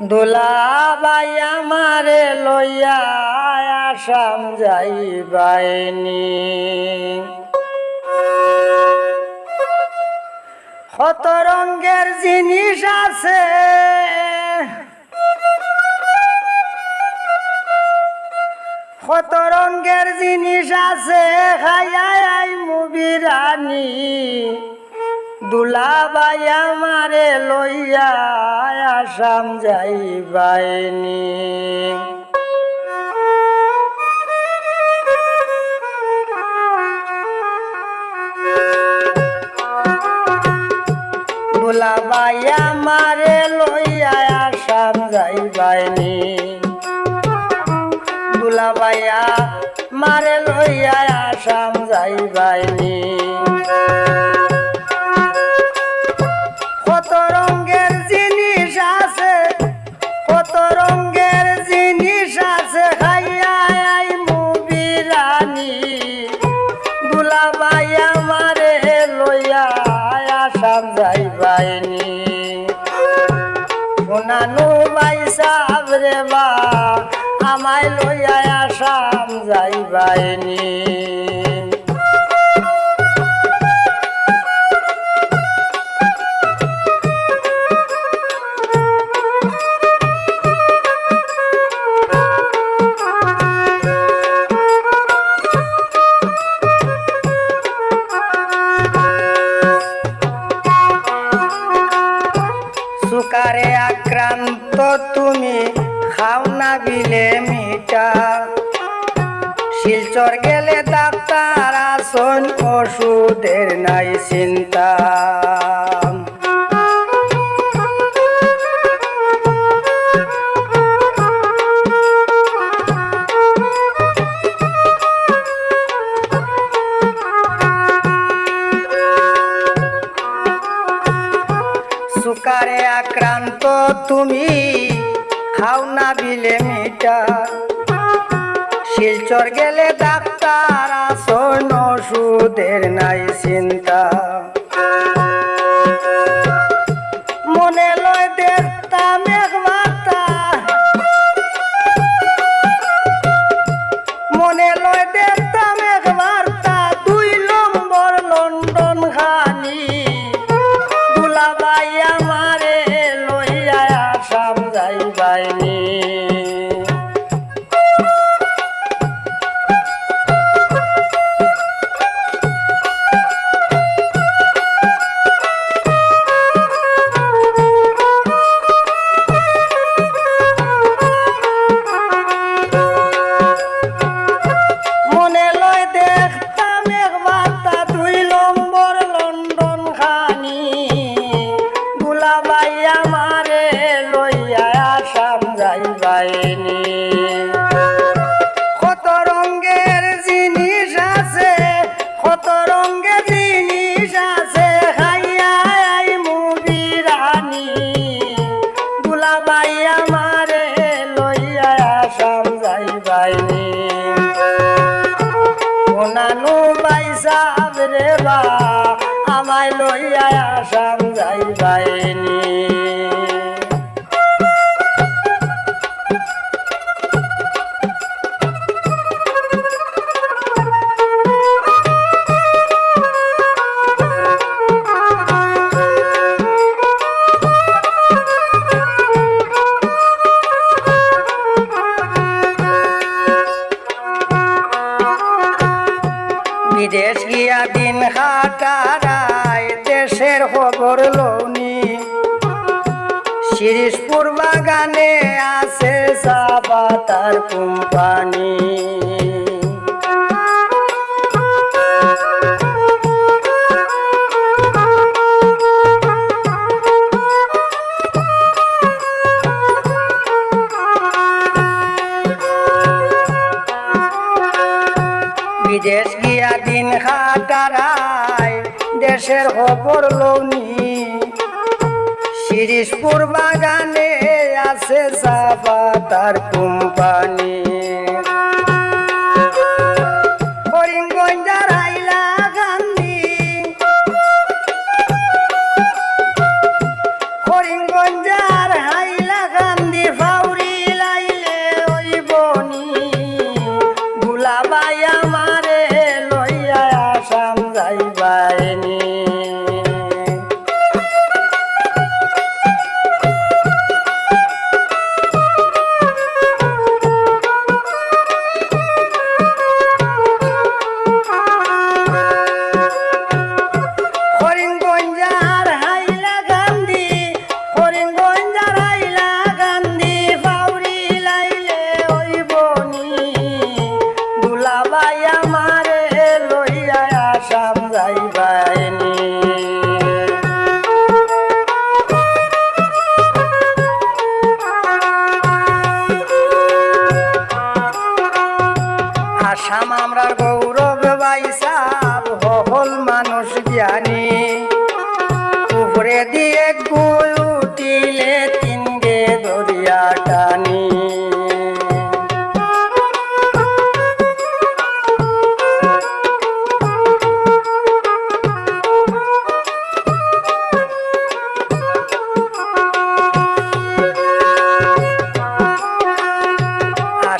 দুলাবাই আমারে লইয়া আসাম যাইবাইনি। কত রঙ্গের জিনিস আছে। কত রঙ্গের জিনিস আছে, খাইয়াই মুবিরানি। দুলাবাই আমারে লইয়া আসাম যাইবাইনি। দুলাবাই আমারে লইয়া আসাম যাইবাইনি। শোনানু বাই সাবরে বা আমায় লইয়া আসাম যাইবাইনি। তুমি খাও না বিলে মিটা শিলচর গেলে ডাক্তার আসন ওষুধের নাই চিন্তা। খাও না বিলে মিটা শিলচর গেলে ডাক্তার আসন ওষুধের নাই চিন্তা। যাইবাইনি কত রঙ্গের জিনিস আছে, কত রঙ্গের জিনিস আছে খাইয়াই মুবিরানি গুলাবাই আমারে লইয়া আসাম যাইবাইনি। সোনানু বাইসাব রে বা হাটারায় দেশের খবর লৌনি বাগানে আছে চা পাতার কোম্পানি। বিদেশ গিয়া দিন খাটারায় দেশের খবর লৌনি শিরিশপুর বাগানে আছে চা পাতার কোম্পানি। আসাম আমরার গৌরব বাইসাব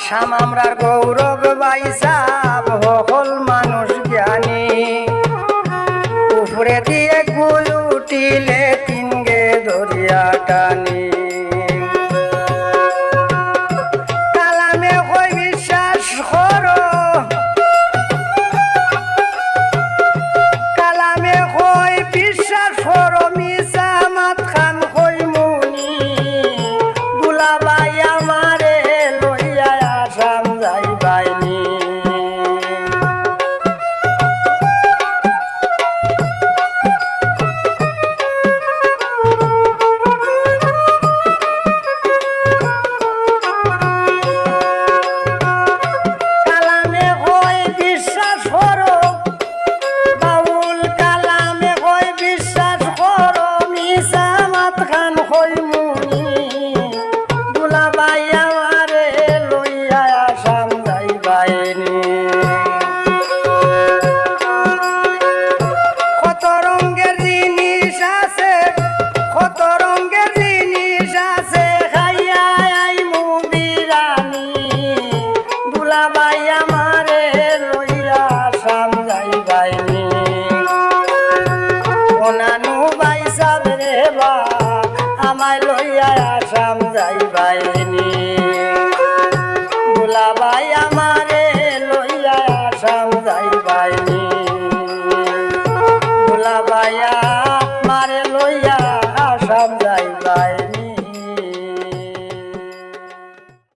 আসাম আমরার গৌরব বাইসাব